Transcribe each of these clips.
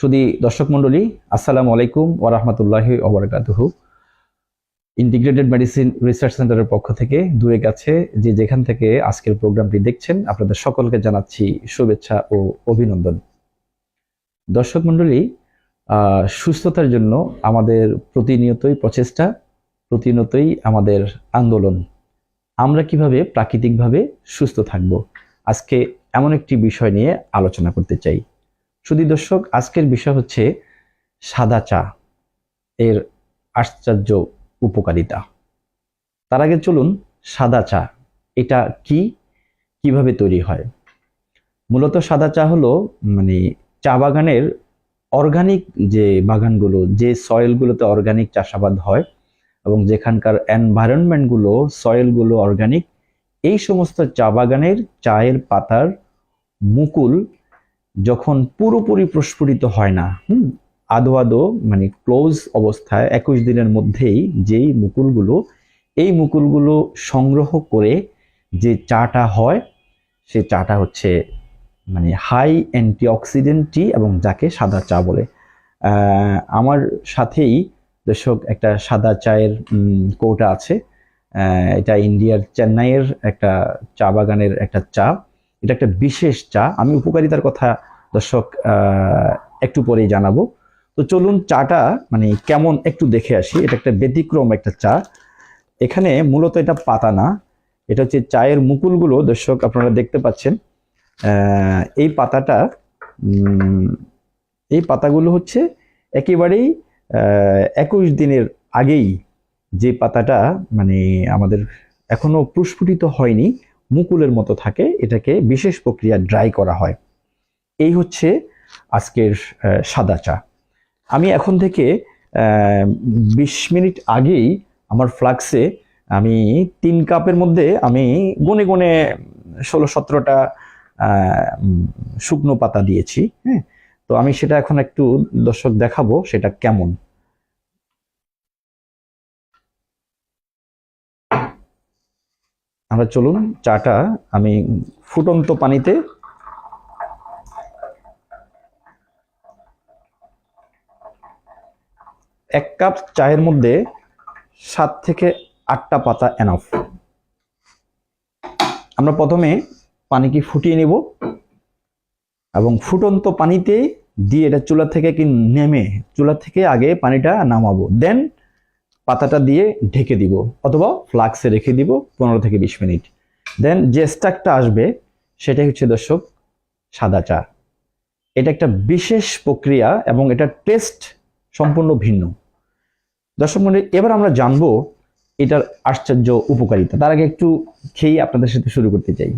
শুধু দর্শক মণ্ডলী আসসালামু আলাইকুম ওরহমতুল্লাহি ওবরাকাতুহু ইন্টিগ্রেটেড মেডিসিন রিসার্চ সেন্টারের পক্ষ থেকে দূরে গেছে যে যেখান থেকে আজকের প্রোগ্রামটি দেখছেন আপনাদের সকলকে জানাচ্ছি শুভেচ্ছা ও অভিনন্দন। দর্শক মণ্ডলী আহ, সুস্থতার জন্য আমাদের প্রতিনিয়তই প্রচেষ্টা প্রতিনিয়তই আমাদের আন্দোলন। আমরা কীভাবে প্রাকৃতিকভাবে সুস্থ থাকব? আজকে এমন একটি বিষয় নিয়ে আলোচনা করতে চাই। শুধু দর্শক, আজকের বিষয় হচ্ছে সাদা চা এর আশ্চর্য উপকারিতা। তার আগে চলুন সাদা চা, এটা কি? কীভাবে তৈরি হয়? মূলত সাদা চা হলো মানে চা বাগানের অর্গানিক যে বাগানগুলো, যে সয়েলগুলোতে অর্গানিক চাষাবাদ হয় এবং যেখানকার এনভায়রনমেন্টগুলো সয়েলগুলো অর্গানিক এই সমস্ত চা বাগানের চায়ের পাতার মুকুল যখন পুরোপুরি প্রস্ফুটিত হয় না, হুম, আদো আদো মানে ক্লোজ অবস্থায় একুশ দিনের মধ্যেই যেই মুকুলগুলো, এই মুকুলগুলো সংগ্রহ করে যে চাটা হয়, সে চাটা হচ্ছে মানে হাই অ্যান্টিঅক্সিডেন্ট টি এবং যাকে সাদা চা বলে। আমার সাথেই দর্শক একটা সাদা চায়ের কৌটা আছে। এটা ইন্ডিয়ার চেন্নাইয়ের একটা চা বাগানের একটা চা। এটা একটা বিশেষ চা। আমি উপকারিতার কথা দর্শক একটু পরেই জানাব। তো চলুন চাটা মানে কেমন একটু দেখে আসি। এটা একটা ব্যতিক্রম একটা চা। এখানে মূলত এটা পাতা না, এটা হচ্ছে চায়ের মুকুলগুলো। দর্শক, আপনারা দেখতে পাচ্ছেন এই পাতাটা এই পাতাগুলো হচ্ছে একেবারেই একুশ দিনের আগেই যে পাতাটা মানে আমাদের এখনও প্রস্ফুটিত হয়নি, মুকুলের মতো থাকে। এটাকে বিশেষ প্রক্রিয়া ড্রাই করা হয়। এই হচ্ছে আজকের সাদা চা। আমি এখন থেকে বিশ মিনিট আগেই আমার ফ্লাক্সে আমি তিন কাপের মধ্যে আমি গুনে গুনে ষোলো সতেরোটা শুকনো পাতা দিয়েছি হ্যাঁ? তো আমি সেটা এখন একটু দর্শক দেখাবো সেটা কেমন। আমরা চলুন, চাটা আমি ফুটন্ত পানিতে এক কাপ চায়ের মধ্যে সাত থেকে আটটা পাতা এনাফ আমরা প্রথমে পানিকে ফুটিয়ে নেব এবং ফুটন্ত পানিতে দিয়ে এটা চুলা থেকে কি নেমে, চুলা থেকে আগে পানিটা নামাবো। দেন পাতাটা দিয়ে ঢেকে দিব অথবা ফ্লাক্সে রেখে দিব পনেরো থেকে বিশ মিনিট। দেন যে স্টাকটা আসবে সেটাই হচ্ছে দর্শক সাদা চা। এটা একটা বিশেষ প্রক্রিয়া এবং এটা টেস্ট সম্পূর্ণ ভিন্ন। দর্শক মন্ডলী, এবার আমরা জানব এটার আশ্চর্য উপকারিতা। তার আগে একটু খেয়ে আপনাদের সাথে শুরু করতে চাই।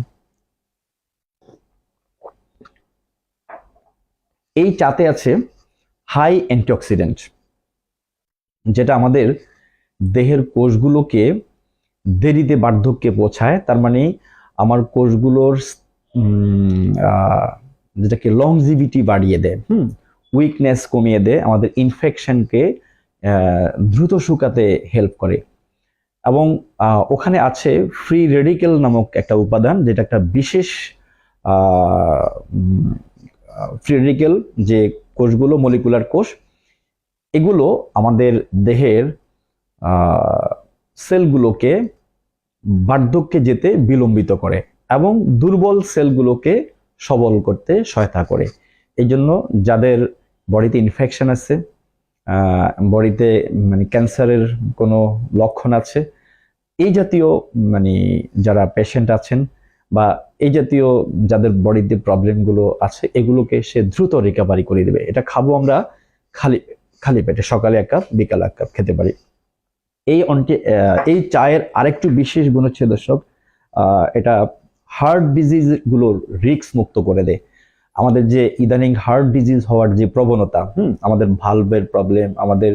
এই চাতে আছে হাই অ্যান্টিঅক্সিডেন্ট, যেটা আমাদের দেহের কোষগুলোকে দেরিতে বার্ধক্যে পৌঁছায়। তার মানে আমার কোষগুলোর যেটাকে লংজিভিটি বাড়িয়ে দেয়। হুম? উইকনেস কমিয়ে দেয়, আমাদের ইনফেকশনকে দ্রুত শুকাতে হেল্প করে। এবং ওখানে আছে ফ্রি রেডিকেল নামক একটা উপাদান, যেটা একটা বিশেষ ফ্রি রেডিকেল যে কোষগুলো মলিকুলার কোষ, এগুলো আমাদের দেহের সেলগুলোকে বার্ধক্যে যেতে বিলম্বিত করে এবং দুর্বল সেলগুলোকে সবল করতে সহায়তা করে। এই জন্য যাদের বডিতে ইনফেকশন আছে বডিতে মানে ক্যান্সারের কোনো লক্ষণ আছে। এই জাতীয় মানে যারা পেশেন্ট আছেন বা এই জাতীয় যাদের বডিতে প্রবলেমগুলো আছে, এগুলোকে সে দ্রুত রিকাভারি করে দেবে। এটা খাব আমরা খালি খালি পেটে, সকালে এক কাপ বিকালে এক কাপ খেতে পারি। এই অন্টি এই চায়ের আরেকটু বিশেষ গুণ হচ্ছে দর্শক এটা হার্ট ডিজিজগুলোর রিস্ক মুক্ত করে দেয়। আমাদের যে ইদানিং হার্ট ডিজিজ হওয়ার যে প্রবণতা, হুম, আমাদের ভালভের প্রবলেম আমাদের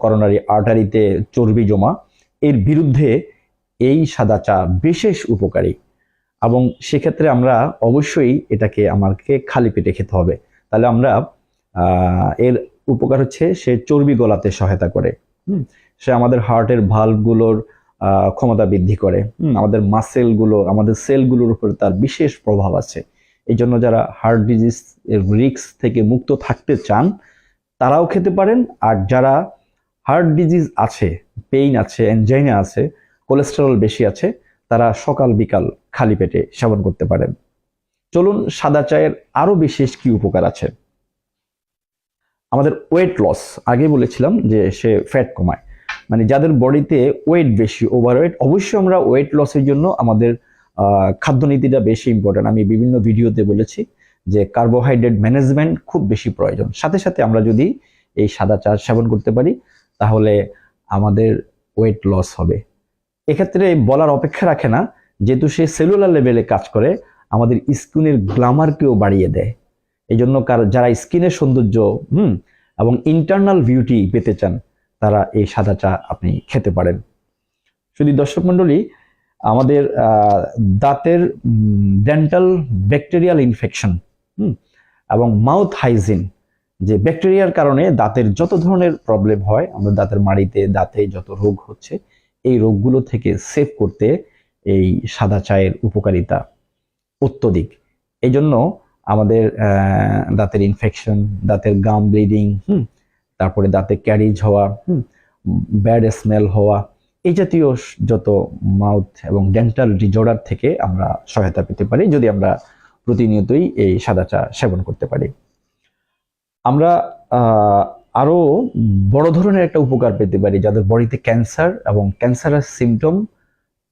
করোনারি আর্টারিতে চর্বি জমা, এর বিরুদ্ধে এই সাদা চা বিশেষ উপকারী। এবং সেক্ষেত্রে আমরা অবশ্যই এটাকে আমাকে খালি পেটে খেতে হবে। তাহলে আমরা এর উপকার হচ্ছে সে চর্বি গলাতে সহায়তা করে সে আমাদের হার্টের ভালভগুলোর ক্ষমতা বৃদ্ধি করে আমাদের মাসেলগুলো আমাদের সেলগুলোর উপর তার বিশেষ প্রভাব আছে। এই জন্য যারা হার্ট ডিজিজ এর রিস্ক থেকে মুক্ত থাকতে চান, তারাও খেতে পারেন। আর যারা হার্ট ডিজিজ আছে পেইন আছে এনজাইনা আছে কোলেস্টেরল বেশি আছে, তারা সকাল, বিকাল খালি পেটে সেবন করতে পারেন। চলুন, সাদা চায়ের আরও বিশেষ কি উপকার আছে? আমাদের ওয়েট লস আগে বলেছিলাম যে সে ফ্যাট কমায়। মানে যাদের বডিতে ওয়েট বেশি ওভারওয়েট অবশ্যই আমরা ওয়েট লসের জন্য আমাদের খাদ্যনীতিটা বেশি ইম্পর্টেন্ট আমি বিভিন্ন ভিডিওতে বলেছি যে কার্বোহাইড্রেট ম্যানেজমেন্ট খুব বেশি প্রয়োজন। সাথে সাথে আমরা যদি এই সাদা চা সেবন করতে পারি, তাহলে আমাদের ওয়েট লস হবে। এক্ষেত্রে বলার অপেক্ষা রাখে না, যেহেতু সে সেলুলার লেভেলে কাজ করে, আমাদের স্কিনের গ্লামারকেও বাড়িয়ে দেয়। এই জন্য কার- যারা স্কিনের সৌন্দর্য, হুম, এবং ইন্টারনাল বিউটি পেতে চান, তারা এই সাদা চা আপনি খেতে পারেন। শুধু দর্শক মণ্ডলী আমাদের দাঁতের ডেন্টাল ব্যাকটেরিয়াল ইনফেকশন হুম, এবং মাউথ হাইজিন যে ব্যাকটেরিয়ার কারণে দাঁতের যত ধরনের প্রবলেম হয় আমাদের দাঁতের মাড়িতে দাঁতে যত রোগ হচ্ছে, এই রোগগুলো থেকে সেভ করতে এই সাদা চায়ের উপকারিতা অত্যধিক। এই জন্য আমাদের দাঁতের ইনফেকশন দাঁতের গাম ব্লিডিং হুম, তারপরে দাঁতে ক্যারিজ হওয়া, হুম ব্যাড স্মেল হওয়া এই জাতীয় যত মাউথ এবং ডেন্টাল ডিজর্ডার থেকে আমরা সহায়তা পেতে পারি, যদি আমরা প্রতিনিয়তই এই সাদা চা সেবন করতে পারি। আমরা আরও আরও বড় ধরনের একটা উপকার পেতে পারি যাদের বডিতে ক্যান্সার এবং ক্যান্সারের সিমটম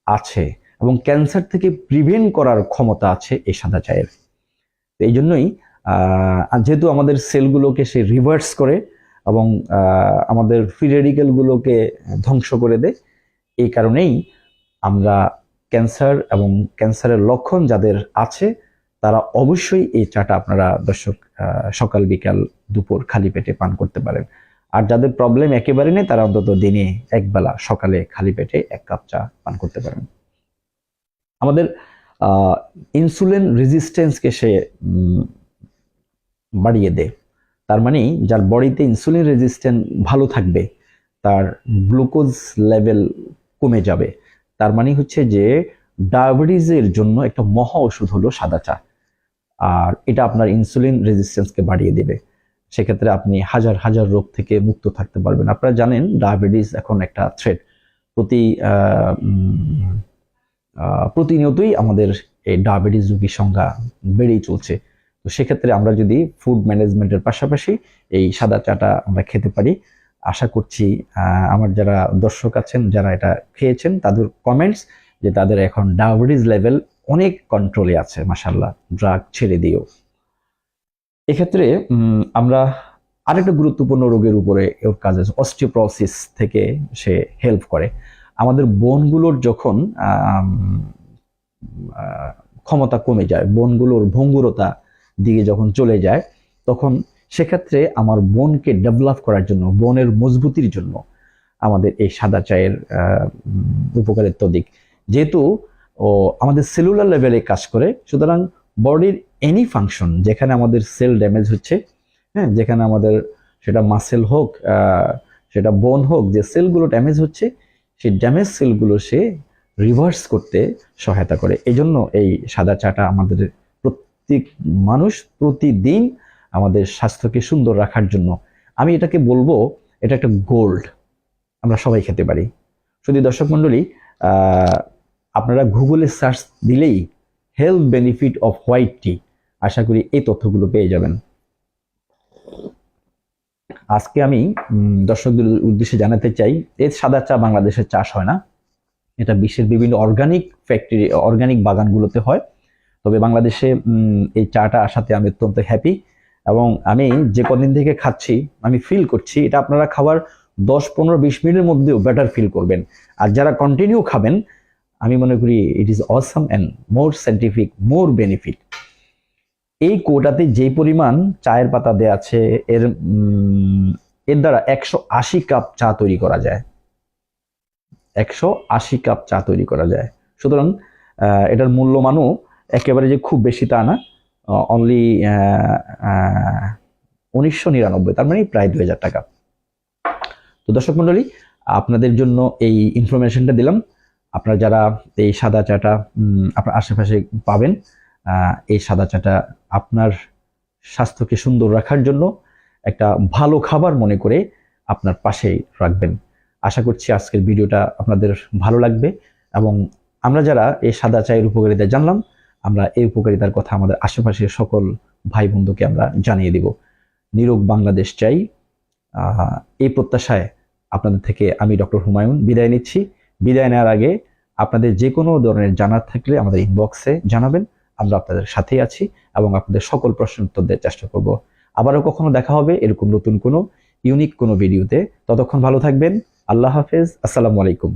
আছে এবং ক্যান্সার থেকে প্রিভেন্ট করার ক্ষমতা আছে এই সাদা চায়ের। এই জন্যই যেহেতু আমাদের সেলগুলোকে সে রিভার্স করে এবং আমাদের ফ্রি রেডিকেলগুলোকে ধ্বংস করে দেয় এই কারণেই আমরা ক্যান্সার এবং ক্যান্সারের লক্ষণ যাদের আছে, তারা অবশ্যই এই চাটা আপনারা দর্শক সকাল, বিকাল, দুপুর খালি পেটে পান করতে পারেন। আর যাদের প্রবলেম একেবারে নেই, তারা অন্তত দিনে একবেলা সকালে খালি পেটে এক কাপ চা পান করতে পারেন। আমাদের ইনসুলিন রেজিস্ট্যান্সকে সে বাড়িয়ে দেয়। তার মানে যার বডিতে ইনসুলিন রেজিস্ট্যান্স ভালো থাকবে, তার গ্লুকোজ লেভেল কমে যাবে। তার মানে হচ্ছে যে ডায়াবেটিসের জন্য একটা মহা ওষুধ হলো সাদা চা। আর এটা আপনার ইনসুলিন রেজিস্ট্যান্সকে বাড়িয়ে দেবে। সেক্ষেত্রে আপনি হাজার হাজার রোগ থেকে মুক্ত থাকতে পারবেন। আপনারা জানেন ডায়াবেটিস এখন একটা থ্রেট প্রতি প্রতিনিয়তই আমাদের এই ডায়াবেটিস রোগীর সংখ্যা বেড়েই চলছে। তো সেক্ষেত্রে আমরা যদি ফুড ম্যানেজমেন্টের পাশাপাশি এই সাদা চাটা আমরা খেতে পারি। আশা করছি আমার যারা দর্শক আছেন, যারা এটা খেয়েছেন, তাদের কমেন্টস যে তাদের এখন ডায়াবেটিস লেভেল অনেক কন্ট্রোলে আছে মাসাল্লাহ ড্রাগ ছেড়ে দিও এক্ষেত্রে আমরা আরেকটা গুরুত্বপূর্ণ রোগের উপরে ওর কাজ আছে অস্টিওপ্রসিস থেকে সে হেল্প করে। আমাদের বোনগুলোর যখন ক্ষমতা কমে যায়, বোনগুলোর ভঙ্গুরতা দিকে যখন চলে যায়, তখন সেক্ষেত্রে আমার বোনকে ডেভেলপ করার জন্য, বোনের মজবুতির জন্য আমাদের এই সাদা চায়ের উপকারিত্ব দিক। যেহেতু ও আমাদের সেলুলার লেভেলে কাজ করে, সুতরাং বডির এনি ফাংশন যেখানে আমাদের সেল ড্যামেজ হচ্ছে হ্যাঁ যেখানে আমাদের সেটা মাসেল হোক সেটা বোন হোক, যে সেলগুলো ড্যামেজ হচ্ছে, সেই ড্যামেজ সেলগুলো সে রিভার্স করতে সহায়তা করে। এই জন্য এই সাদা চাটা আমাদের প্রত্যেক মানুষ প্রতিদিন আমাদের স্বাস্থ্যকে সুন্দর রাখার জন্য। আমি এটাকে বলব, এটা একটা গোল্ড। আমরা সবাই খেতে পারি। শুধু দর্শক মণ্ডলী আপনারা গুগলে সার্চ দিলেই health benefit of white tea আশা করি এই তথ্যগুলো পেয়ে যাবেন। আজকে আমি দর্শকদের উদ্দেশ্যে জানাতে চাই এই সাদা চা বাংলাদেশে চাষ হয় না। এটা বিশ্বের বিভিন্ন অর্গানিক ফ্যাক্টরি অর্গানিক বাগানগুলোতে হয়। তবে বাংলাদেশে এই চাটা আসাতে আমি অত্যন্ত হ্যাপি এবং আমি যে কদিন থেকে খাচ্ছি, আমি ফিল করছি, এটা আপনারা খাবার দশ, পনেরো, বিশ মিনিটের মধ্যেও বেটার ফিল করবেন। আর যারা কন্টিনিউ খাবেন, আমি মনে করি it is awesome and more scientific more benefit এই কোটাতে যে পরিমাণ চায়ের পাতা দেয়া আছে, এর এর দ্বারা একশো আশি কাপ চা তৈরি করা যায়। একশো আশি কাপ চা তৈরি করা যায়। সুতরাং এটার মূল্যমানও একেবারে যে খুব বেশি তা না। অনলি উনিশশো নিরানব্বই, তার মানে প্রায় দুই হাজার টাকা। তো দর্শক মন্ডলী আপনাদের জন্য এই ইনফরমেশনটা দিলাম। আপনারা যারা এই সাদা চাটা আপনার আশেপাশে পাবেন এই সাদা চাটা আপনার স্বাস্থ্যকে সুন্দর রাখার জন্য, একটা ভালো খাবার মনে করে আপনার পাশেই রাখবেন। আশা করছি আজকের ভিডিওটা আপনাদের ভালো লাগবে এবং আমরা যারা এই সাদা চায়ের উপকারিতা জানলাম আমরা এই উপকারিতার কথা আমাদের আশেপাশের সকল ভাই বন্ধুকে আমরা জানিয়ে দিব। নিরোগ বাংলাদেশ চাই। এই প্রত্যাশায় আপনাদের থেকে আমি ডক্টর হুমায়ুন বিদায় নিচ্ছি। বিদায় নেওয়ার আগে আপনাদের যে কোনো ধরনের জানার থাকলে আমাদের ইনবক্সে জানাবেন। আমরা আপনাদের সাথেই আছি এবং আপনাদের সকল প্রশ্নের উত্তর দেওয়ার চেষ্টা করব। আবারও কখনো দেখা হবে এরকম নতুন কোনো ইউনিক কোনো ভিডিওতে ততক্ষণ ভালো থাকবেন। আল্লাহ হাফেজ। আসসালামু আলাইকুম।